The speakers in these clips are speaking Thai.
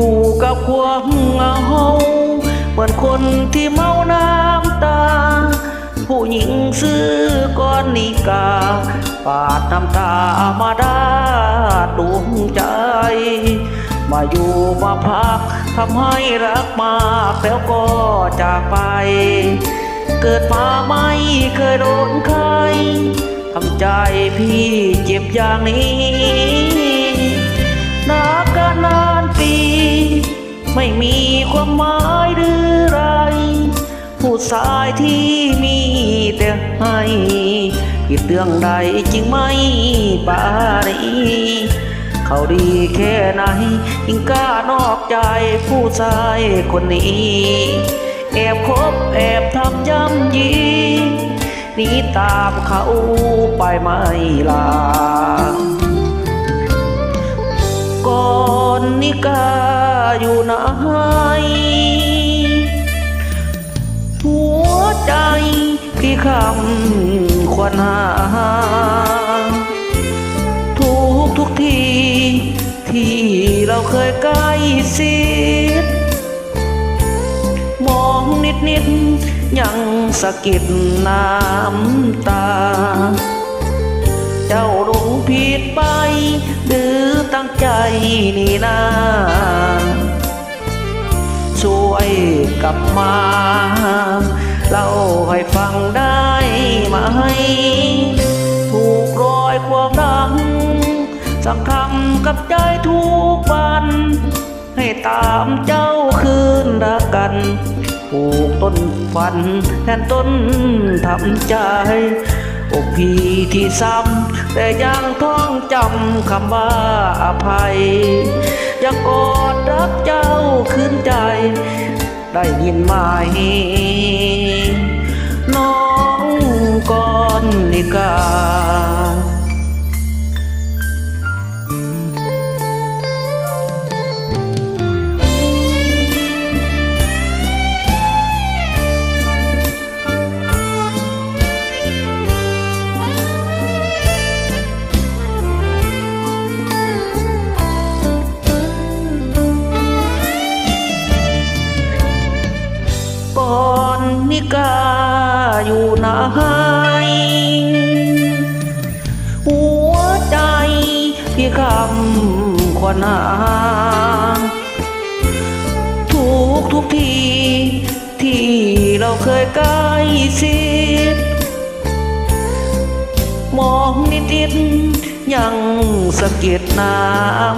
อยู่กับความเหงาเหมือนคนที่เมาน้ำตา ผู้หญิงซื้อก้อนนิกา ปาดน้ำตามาดาดวงใจ มาอยู่มาพักทำให้รักมากแล้วก็จากไป เกิดมาไม่เคยโดนใครทำใจพี่เจ็บอย่างนี้ ไม่มีความหมายหรือไร ผู้ชายที่มีแต่ให้ผิดเรื่องใดจริงไหมปารีเขาดีแค่ไหนยิ่งกล้านอกใจผู้ชายคนนี้ แอบคบแอบทำย้ำยีหนีตามเขาไปไม่ลาก่อ นิกาอยู่ไหนหัวใจพี่คำควรหา ทุกทุกที ที่เราเคยใกล้ชิดมองนิดนิดยังสะกิดน้ำตา เจ้าหลงผิดไปังใจนี่นาช่วยกลับมาเล่าให้ฟังได้ไหมถูกรอยความดังสังคำกับใจทุกวัน ให้ตามเจ้าคืนรักกัน ผูกต้นฟันแทนต้นทำใจ อกพี่ที่ซ้ำแต่ยังท่องจำคำว่าอภัยอยากกอดรักเจ้าคืนใจ ได้ยินไหมน้องก่อนนิกา กาอยู่ไหนหัวใจพี่คำควรหาทุกทุกที ที่เราเคยใกล้ชิดมองนิดนิดๆยังสะกิดน้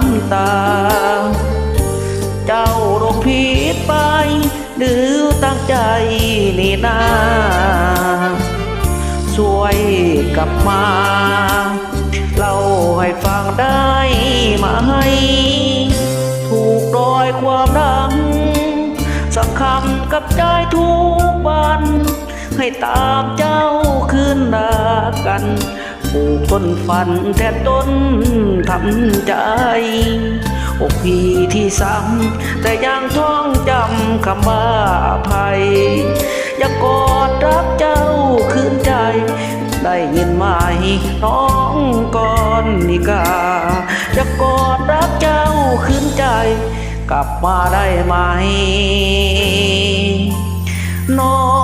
ำตา เจ้าโรคผิดไป หรือตั้งใจ นาช่วยกลับมาเล่าให้ฟังได้ไหมถูกรอยความดัง สักคำกับใจทุกวัน ให้ตามเจ้าคืนรักกันปลูกต้นฟันแทนต้นทำใจอกพี่ที่ซ้ำแต่ยังท่องจำคำว่าภัย จะกอดรักเจ้าคืนใจ ได้ยินไหมน้องก่อนนิกา จะกอดรักเจ้าคืนใจ กลับมาได้ไหม น้อง